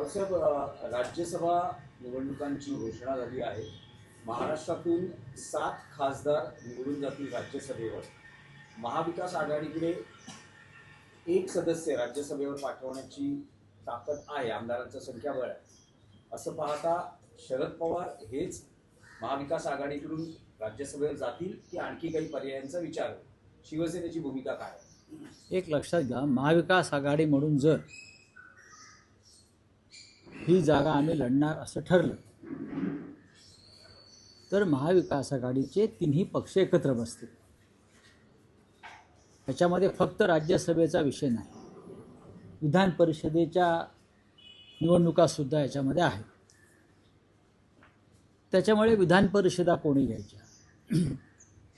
रावसाहेब राज्यसभा निवडणुकांची घोषणा झाली आहे. महाराष्ट्रातून सात खासदार निवडून जातील राज्यसभेवर. महाविकास आघाडीकडे एक सदस्य राज्यसभेवर पाठवण्याची ताकद आहे आमदारांचं संख्याबळ. आहे असं पाहता शरद पवार हेच महाविकास आघाडीकडून राज्यसभेवर जातील की आणखी काही पर्यायांचा विचार? शिवसेनेची भूमिका काय? एक लक्षात घ्या महाविकास आघाडी म्हणून जर ही जागा आम्ही लढणार असं ठरलं. तर महाविकास आघाडीचे तिन्ही पक्ष एकत्र बसतील. याच्यामध्ये फक्त राज्यसभेचा विषय नाही. विधान परिषदेच्या निवडणुकासुद्धा याच्यामध्ये आहेत. त्याच्यामुळे विधान परिषदा कोणी घ्यायच्या?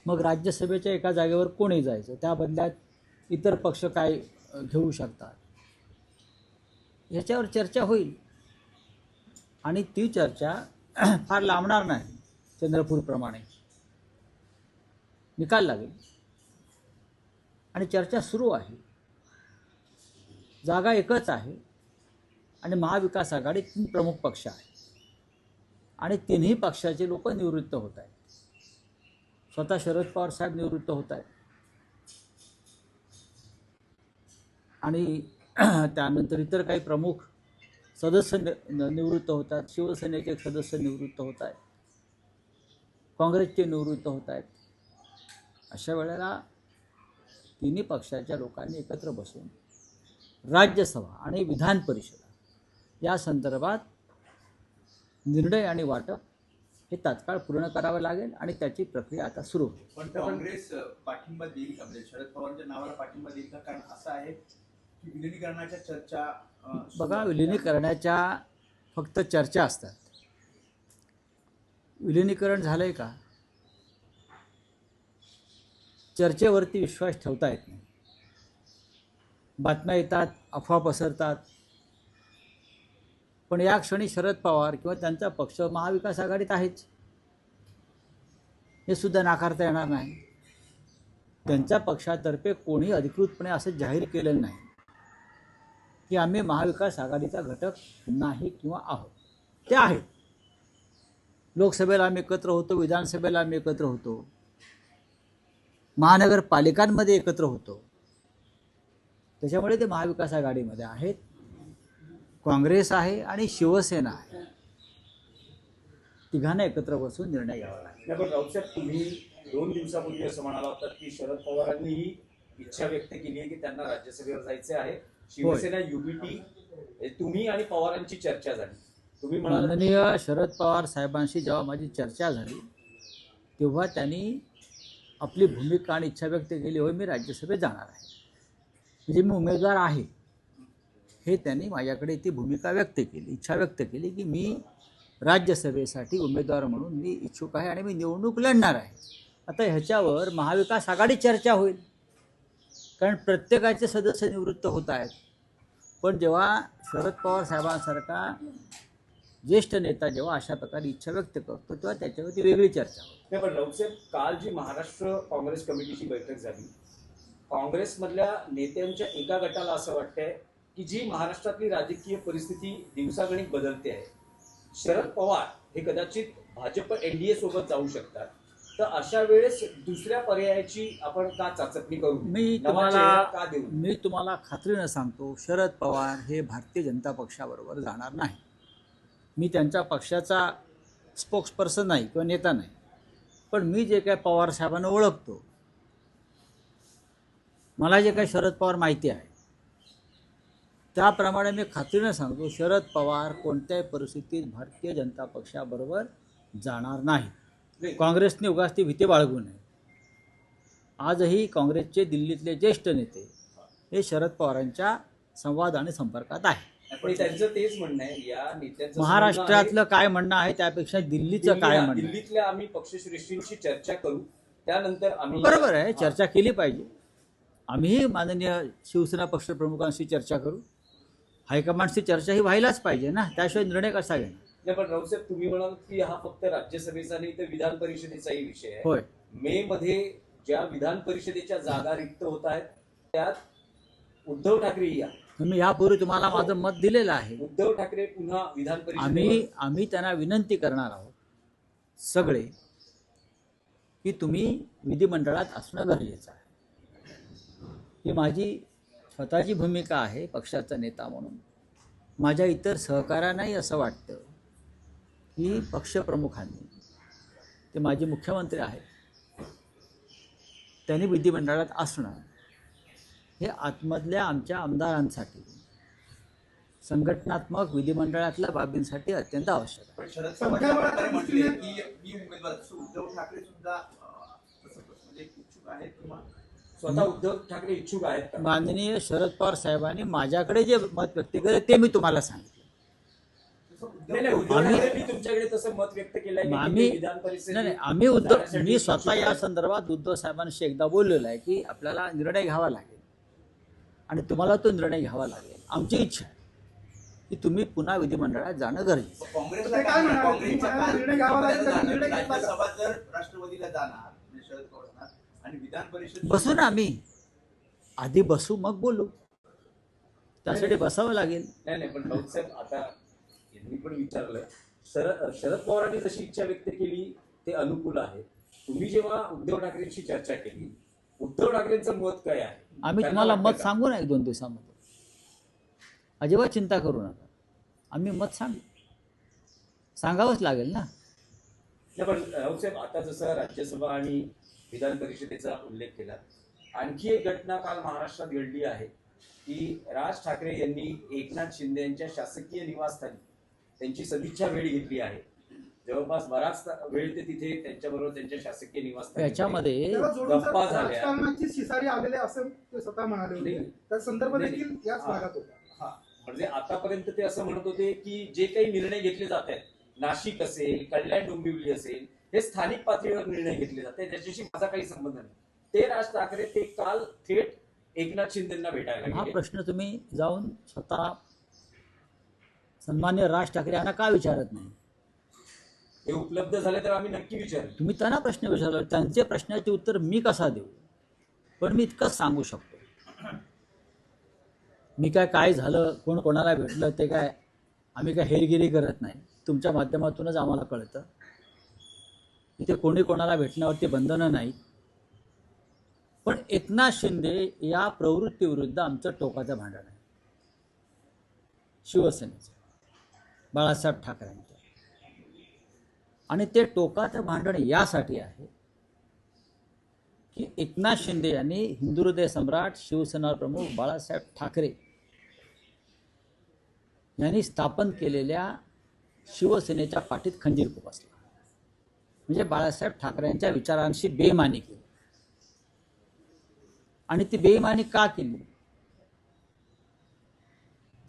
मग राज्यसभेच्या एका जागेवर कोणी जायचं? त्या बदल्यात इतर पक्ष काय घेऊ शकतात? ह्याच्यावर चर्चा होईल. आणि ती चर्चा फार लांबणार नाही चंद्रपूरप्रमाणे. निकाल लागेल. आणि चर्चा सुरू आहे. जागा एकच आहे. आणि महाविकास आघाडी तीन प्रमुख पक्ष आहे आणि तिन्ही पक्षाचे लोक निवृत्त होत आहेत. स्वतः शरद पवार साहेब निवृत्त होत आहेत. आणि त्यानंतर इतर काही प्रमुख सदस्य नि- निवृत्त होतात. शिवसेनेचे सदस्य निवृत्त होत आहेत. काँग्रेसचे निवृत्त होत आहेत. अशा वेळेला तिन्ही पक्षाच्या लोकांनी एकत्र बसून राज्यसभा आणि विधान परिषदा या संदर्भात निर्णय आणि वाटप हे तात्काळ पूर्ण करावं लागेल आणि त्याची प्रक्रिया आता सुरू होईल. पण काँग्रेस पाठिंबा देईल का? म्हणजे शरद पवारांच्या नावाला पाठिंबा देईल का? कारण असं आहे की विलिनीकरणाच्या चर्चा अ, सुरू बघा आहेत. विलिनीकरणाच्या फक्त चर्चा असतात. विलिनीकरण झालं आहे का? चर्चेवरती विश्वास ठेवता येत नाही. बातम्या येतात अफवा पसरतात. पण या क्षणी शरद पवार किंवा त्यांचा पक्ष महाविकास आघाडीत आहेच. हे सुद्धा नाकारता येणार नाही. त्यांच्या पक्षातर्फे कोणी अधिकृतपणे असं जाहीर केलेलं नाही. की आम्ही महाविकास आघाडीचा घटक नाही किंवा आहोत. ते आहेत. लोकसभेला आम्ही एकत्र होतो विधानसभेला आम्ही एकत्र होतो. महानगरपालिकांमध्ये एकत्र होतो. त्याच्यामुळे ते महाविकास आघाडीमध्ये आहेत. काँग्रेस आहे आणि शिवसेना आहे. तिघांना एकत्र बसून निर्णय घ्यावा लागेल. तुम्ही दोन दिवसापूर्वी असं म्हणाला होता की शरद पवारांनी ही इच्छा व्यक्त केली आहे की त्यांना राज्यसभेवर जायचे आहे. शिवसेना युबीटी तुम्ही आणि पवारांची चर्चा झाली. तुम्ही माननीय शरद पवार साहेबांशी जेव्हा माझी चर्चा झाली तेव्हा त्यांनी आपली भूमिका आणि इच्छा व्यक्त केली होय मी राज्यसभेत जाणार आहे. म्हणजे मी उमेदवार आहे. हे त्यांनी माझ्याकडे ती भूमिका व्यक्त केली इच्छा व्यक्त केली की मी राज्यसभेसाठी उमेदवार म्हणून मी इच्छुक आहे आणि मी निवडणूक लढणार आहे. आता ह्याच्यावर महाविकास आघाडी चर्चा होईल. कारण प्रत्येकाचे सदस्य निवृत्त होत आहेत. पण जेव्हा शरद पवार साहेबांसारखा ज्येष्ठ नेता जेव्हा अशा प्रकारे इच्छा व्यक्त करतो तेव्हा त्याच्यावरती वेगळी चर्चा होते. पण राऊतसाहेब काल जी महाराष्ट्र काँग्रेस कमिटीची बैठक झाली काँग्रेसमधल्या नेत्यांच्या एका गटाला असं वाटतंय की जी महाराष्ट्रातली राजकीय परिस्थिती दिवसागणिक बदलते आहे. शरद पवार हे कदाचित भाजप एनडीए सोबत जाऊ शकतात. तर अशा वेळेस दुसऱ्या पर्यायाची आपण का चाचपणी करू? मी तुम्हाला का देऊ? मी तुम्हाला खात्रीनं सांगतो शरद पवार हे भारतीय जनता पक्षाबरोबर जाणार नाही. मी त्यांच्या पक्षाचा स्पोक्सपर्सन नाही किंवा नेता नाही. पण मी जे काय पवार साहेबांना ओळखतो मला जे काही शरद पवार माहिती आहे त्याप्रमाणे मी खात्रीनं सांगतो शरद पवार कोणत्याही परिस्थितीत भारतीय जनता पक्षाबरोबर जाणार नाही. काँग्रेसने उगाच ती भीती बाळगू नये आजही काँग्रेसचे दिल्लीतले ज्येष्ठ नेते हे शरद पवारांच्या संवाद आणि संपर्कात आहे. त्यांचं तेच म्हणणं आहे या नेत्यांचं महाराष्ट्रातलं काय म्हणणं आहे त्यापेक्षा दिल्लीचं काय दिल्ली- म्हणणं आहे? दिल्लीतल्या आम्ही पक्षश्रेष्ठींशी चर्चा करू त्यानंतर आम्ही बरोबर आहे चर्चा केली पाहिजे. आम्हीही माननीय शिवसेना पक्षप्रमुखांशी चर्चा करू. हायकमांडशी चर्चा ही व्हायलाच पाहिजे ना त्याशिवाय निर्णय कसा घेणार? नाही पण राऊसाहेब तुम्ही म्हणाल की हा फक्त राज्यसभेचा नाही तर विधान परिषदेचाही विषय आहे. होय. मे मध्ये ज्या विधान परिषदेच्या जागा रिक्त होत आहेत त्यात उद्धव ठाकरे या. मी यापूर्वी तुम्हाला माझं मत दिलेलं आहे. उद्धव ठाकरे पुन्हा विधान आम्ही आम्ही त्यांना विनंती करणार आहोत सगळे की तुम्ही विधिमंडळात असणं गरजेचं आहे. ही माझी स्वतःची भूमिका आहे पक्षाचा नेता म्हणून. माझ्या इतर सहकाऱ्यांनाही असं वाटतं की पक्षप्रमुखांनी ते माझे मुख्यमंत्री आहेत त्यांनी विधिमंडळात असणं हे आतमधल्या आमच्या आमदारांसाठी संघटनात्मक विधिमंडळातल्या बाबींसाठी अत्यंत आवश्यक आहे. म्हणजे? माननीय शरद पवार साहेबांनी माझ्याकडे जे मत व्यक्त केलं ते मी तुम्हाला सांगितलं तसं उद्धव नाही नाही उद्धव आम्ही- तुमच्याकडे तसं मत व्यक्त केलंय की आम्ही ते विधान परिषदेत नाही नाही आम्ही उद्धव मी स्वतः या. संदर्भात उद्धव साहेबांशी एकदा बोललेलो आहे की आपल्याला निर्णय घ्यावा लागेल. आणि तुम्हाला तो निर्णय घ्यावा लागेल. आमची इच्छा आहे की तुम्ही पुन्हा विधिमंडळात जाणं गरजेचं. काँग्रेसला म्हणजे शरद पवार जाणार आणि विधान परिषद बसू ना आम्ही. आधी बसू मग बोलू. त्यासाठी बसावं लागेल. नाही नाही पण आता यांनी पण विचारलं शरद शरद पवारांनी जशी इच्छा व्यक्त केली ते अनुकूल आहे. तुम्ही जेव्हा उद्धव ठाकरेंशी चर्चा केली उद्धव ठाकरेंचं मत काय आहे? आम्ही तुम्हाला मत? सांगू ना एक दोन दिवसामध्ये. अजिबात चिंता करू नका. आम्ही मत सांगू. सांगावंच लागेल ना. पण राऊत साहेब आता जसं राज्यसभा आणि विधान परिषदेचा उल्लेख केला आणखी एक घटना काल महाराष्ट्रात घडली आहे. की राज ठाकरे यांनी एकनाथ शिंदे यांच्या शासकीय निवासस्थानी त्यांची सदिच्छा भेट घेतली आहे जवळपास बराच वेळ ते तिथे त्यांच्याबरोबर त्यांच्या शासकीय निवासस्थानी याच्यामध्ये त्याला जोडून सर, गप्पा झाल्या. राजकारणाची शिसारी आलेले असं ते स्वतः म्हणाले होते नाही. त्या संदर्भ नाही, देखील. याच हा. भागात होता हा म्हणजे आतापर्यंत ते असं म्हणत होते की जे काही निर्णय घेतले जात आहेत नाशिक असेल कल्याण डोंबिवली असेल हे स्थानिक पातळीवर निर्णय घेतले जाते त्याच्याशी माझा काही संबंध नाही ते राज ठाकरे ते काल थेट एकनाथ शिंदेना भेटायला हा गेले प्रश्न तुम्ही जाऊन स्वतः सन्मान्य राज ठाकरे यांना का विचारत नाही? हे उपलब्ध झाले तर आम्ही नक्की विचारू तुम्ही त्यांना प्रश्न विचारला त्यांचे प्रश्नाचे उत्तर मी कसा देऊ? पण मी इतकंच सांगू शकतो. मी काय काय झालं कोण कोणाला भेटलं ते काय आम्ही काय हेरगिरी करत नाही. तुमच्या माध्यमातूनच आम्हाला कळतं. इथे कोणी कोणाला भेटण्यावरती बंधनं नाही पण एकनाथ शिंदे या प्रवृत्तीविरुद्ध आमचं टोकाचं भांडण आहे. शिवसेनेचं. बाळासाहेब ठाकरेंचं आणि ते टोकाचं भांडण यासाठी आहे की एकनाथ शिंदे यांनी हिंदू हृदय सम्राट शिवसेना प्रमुख बाळासाहेब ठाकरे यांनी स्थापन केलेल्या शिवसेनेच्या पाठीत खंजीर खुपसला. म्हणजे बाळासाहेब ठाकरेंच्या विचारांशी बेमानी केली. आणि ती बेईमानी का केली?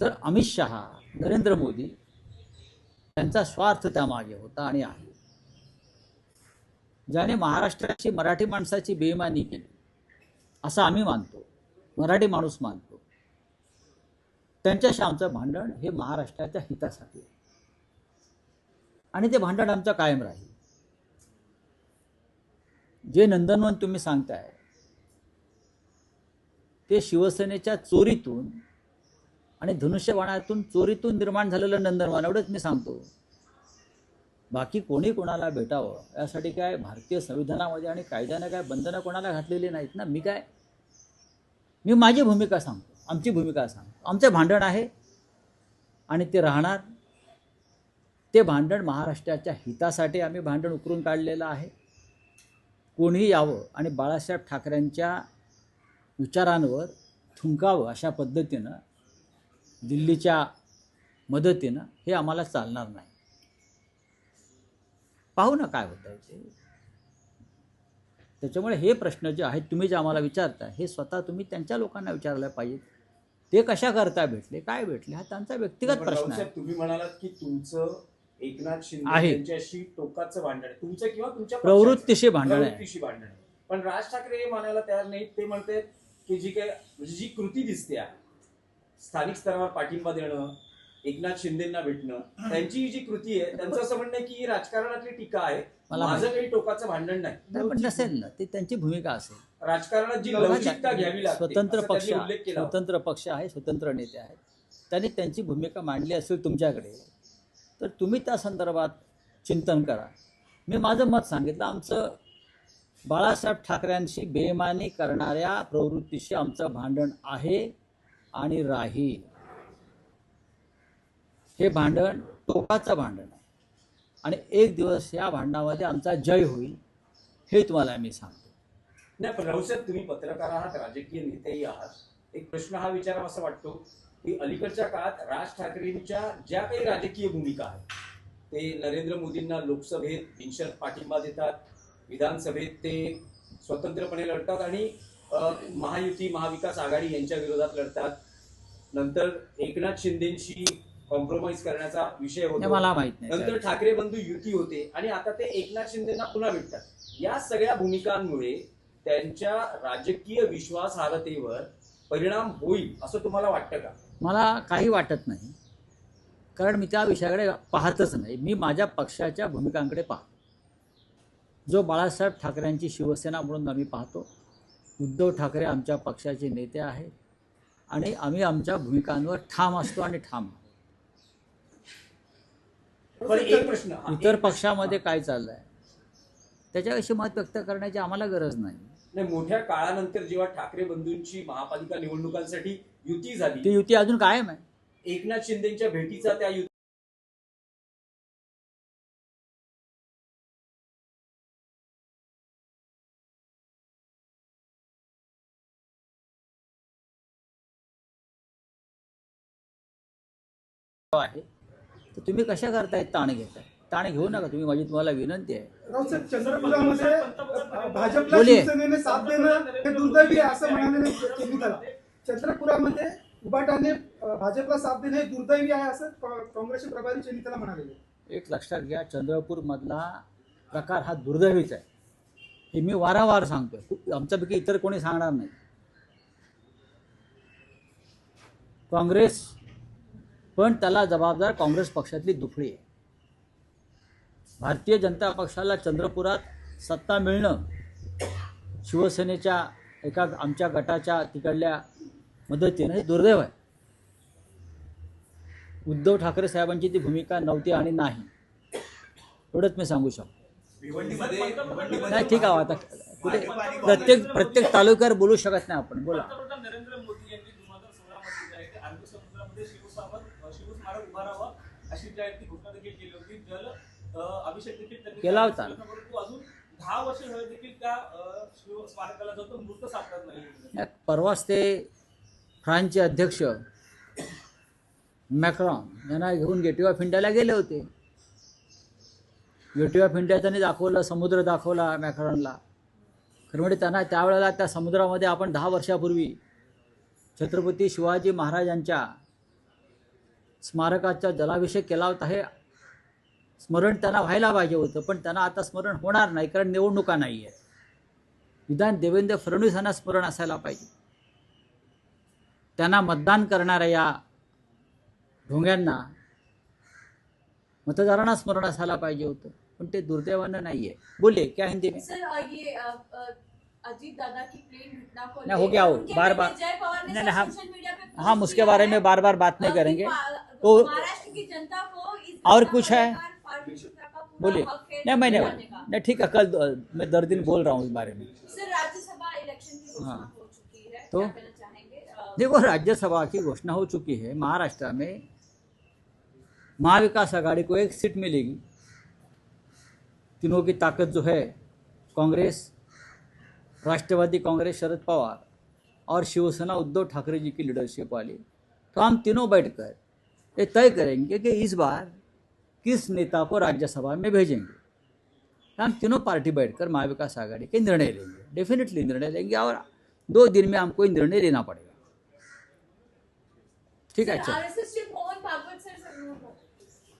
तर अमित शहा नरेंद्र मोदी त्यांचा स्वार्थ त्यामागे होता आणि आहे. ज्याने महाराष्ट्राची मराठी माणसाची बेमानी केली असं आम्ही मानतो. मराठी माणूस मानतो. त्यांच्याशी आमचं भांडण हे महाराष्ट्राच्या हितासाठी आहे. आणि ते भांडण आमचं कायम राहील. जे नंदनवन तुम्ही सांगताय ते शिवसेनेच्या चोरीतून आणि धनुष्यबाणातून चोरीतून निर्माण झालेलं नंदनवन एवढंच मी सांगतो. बाकी कोणी कोणाला भेटावं यासाठी काय भारतीय संविधानामध्ये आणि कायद्याने काय बंधनं कोणाला घातलेली नाहीत ना? मी काय? मी माझी भूमिका सांगतो आमची भूमिका सांगतो. आमचं भांडण आहे आणि ते राहणार. ते भांडण महाराष्ट्राच्या हितासाठी आम्ही भांडण उकरून काढलेलं आहे. कोणीही यावं आणि बाळासाहेब ठाकरेंच्या विचारांवर थुंकावं अशा पद्धतीनं दिल्लीच्या मदतीनं हे आम्हाला चालणार नाही पाहू ना काय होतं ते त्याच्यामुळे हे प्रश्न जे आहेत तुम्ही जे आम्हाला विचारता हे स्वतः तुम्ही त्यांच्या लोकांना विचारलं पाहिजे ते कशा करता भेटले काय भेटले हा त्यांचा व्यक्तिगत प्रश्न आहे तुम्ही म्हणालात की तुमचं एकनाथ शिंदे आहे. यांच्याशी टोकाचं भांडण तुमचं किंवा तुमच्या प्रवृत्तीशी. भांडण आहे. प्रवृत्तीशी भांडण पण राज ठाकरे हे मानायला तयार नाहीत ते म्हणतात की जी काय म्हणजे जी कृती दिसते आहे, स्थानिक स्तरावर पाठिंबा देणं एकनाथ शिंदेना भेटणं त्यांची जी कृती आहे त्यांचं असं म्हणणं आहे की ही राजकारणातली टीका आहे. मला माझं. काही टोकाचं भांडण नाही. पण नसेल ना ती त्यांची भूमिका असेल. राजकारणात जी लवचिकता घ्यावी लागते स्वतंत्र असं पक्ष त्यांनी उल्लेख केला होता. स्वतंत्र पक्ष आहे स्वतंत्र नेते आहेत. त्यांनी त्यांची भूमिका मांडली असेल तुमच्याकडे तर तुम्ही त्या संदर्भात चिंतन करा. मी माझं मत सांगितलं आमचं बाळासाहेब ठाकरेंशी बेमानी करणाऱ्या प्रवृत्तीशी आमचं भांडण आहे. आणि राहील हे भांडण टोकाचं भांडण आहे. आणि एक दिवस या भांडणामध्ये आमचा जय होईल हे तुम्हाला मी सांगतो. नाही पण राऊसाहेब तुम्ही पत्रकार आहात राजकीय नेतेही आहात. एक प्रश्न हा विचारावा असा वाटतो की अलीकडच्या काळात राज ठाकरेंच्या ज्या काही राजकीय भूमिका आहेत ते नरेंद्र मोदींना लोकसभेत बिनशर्त पाठिंबा देतात विधानसभेत ते स्वतंत्रपणे लढतात आणि महायुती महाविकास आघाडी यांच्या विरोधात लढतात. नंतर एकनाथ शिंदेशी कॉम्प्रोमाइज करण्याचा विषय होतो. मला माहीत नाही नंतर ठाकरे बंधू युती होते आणि आता ते एकनाथ शिंदेना पुन्हा भेटतात. या सगळ्या भूमिकांमुळे त्यांच्या राजकीय विश्वासार्हतेवर परिणाम होईल असं तुम्हाला वाटतं का? मला काही वाटत नाही. कारण मी त्या विषयाकडे पाहतच नाही. मी माझ्या पक्षाच्या भूमिकांकडे पाहतो. जो बाळासाहेब ठाकरेंची शिवसेना म्हणून आम्ही पाहतो उद्धव ठाकरे आमच्या पक्षाचे नेते आहेत. आणि आम्ही आमच्या भूमिकांवर ठाम असतो आणि ठाम प्रश्न इतर पक्षामध्ये काय चाललं आहे त्याच्याविषयी मत व्यक्त करण्याची आम्हाला गरज नाही. नाही मोठ्या काळानंतर जेव्हा ठाकरे बंधूंची महापालिका निवडणुकांसाठी युती झाली ती युती अजून कायम आहे. एकनाथ शिंदेच्या भेटीचा त्या युती आहे तर तुम्ही कशा करताय ताण घेताय? ताण घेऊ नका तुम्ही माझी तुम्हाला विनंती आहे. बोलिये. शिवसेनेने साथ देणं हे दुर्दैवी आहे असं म्हणाले चंद्रपुरामध्ये अ, भाजपला साथ देणं हे दुर्दैवी आहे असं कॉ- काँग्रेसचे प्रभारी चेनिताला म्हणाले एक लक्षात घ्या चंद्रपूरमधला प्रकार हा दुर्दैवीच आहे. हे मी वारंवार सांगतोय. आमच्यापैकी इतर कोणी सांगणार नाही. काँग्रेस पण त्याला जबाबदार काँग्रेस पक्षातली दुफळी आहे. भारतीय जनता पक्षाला चंद्रपुरात सत्ता मिळणं शिवसेनेच्या एका आमच्या गटाच्या तिकडल्या मदतीनं हे दुर्दैव आहे. उद्धव ठाकरे साहेबांची ती भूमिका नव्हती आणि नाही. एवढंच मी सांगू शकतो. नाही ठीक आहे आता कुठे प्रत्येक प्रत्येक तालुक्यावर बोलू शकत नाही आपण. बोला पंतप्रधान नरेंद्र मोदी यांनी दोन हजार सोळा मध्ये जे आहे ते अरबी समुद्रामध्ये शिवसावर शिवस्मारक उभा राहावा अशी घोषणा देखील केली होती. जल अभिषेक देखील त्यांनी केला होता. परंतु अजून दहा वर्ष झाले देखील त्या स्मारकाला जो तो मृत सापडत नाही, परवाच ते फ्रान्सचे अध्यक्ष मॅक्रॉन यांना घेऊन गेटवे ऑफ इंडियाला गेले होते. गेटवे ऑफ इंडिया त्यांनी दाखवलं समुद्र दाखवला मॅक्रॉनला. खरं म्हणजे त्यांना त्यावेळेला त्या समुद्रामध्ये आपण दहा वर्षापूर्वी छत्रपती शिवाजी महाराजांच्या स्मारकाचा जलाभिषेक केला होता हे स्मरण त्यांना व्हायला पाहिजे होतं पण त्यांना आता स्मरण होणार नाही कारण निवडणुका नाही आहेत विधान देवेंद्र फडणवीस यांना स्मरण असायला पाहिजे. त्यांना मतदान करणाऱ्या या ढोंग्यांना मतदारांना स्मरण असायला पाहिजे होतं पण ते दुर्दैवानं नाही आहे बोलिए क्या हिंदी में? सर अ, ये अ, अ, अजीत दादा की प्लेन घटना को नहीं, हो गया उनके बार- बार- नहीं, नहीं, हम- उसके बारे है, में बार बार बात नहीं करेंगे। तो- की जनता को और कुछ है? बोलिए। नहीं मैंने नहीं ठीक है कल मैं दर दिन बोल रहा हूँ इस बारे में। राज्यसभा इलेक्शन हाँ। हो चुकी है। तो? देखो राज्यसभा की घोषणा हो चुकी है महाराष्ट्र में। महाविकास आघाड़ी को एक सीट मिलेगी। तीनों की ताकत जो है कांग्रेस राष्ट्रवादी कांग्रेस शरद पवार और शिवसेना उद्धव ठाकरे जी की लीडरशिप वाली। तो हम तीनों बैठकर ये तय करेंगे कि इस बार किस नेता को राज्यसभा में भेजेंगे। हम तीनों पार्टी बैठकर महाविकास आघाड़ी के निर्णय लेंगे। डेफिनेटली निर्णय लेंगे और दो दिन में हमको निर्णय लेना पड़ेगा। ठीक है अच्छा।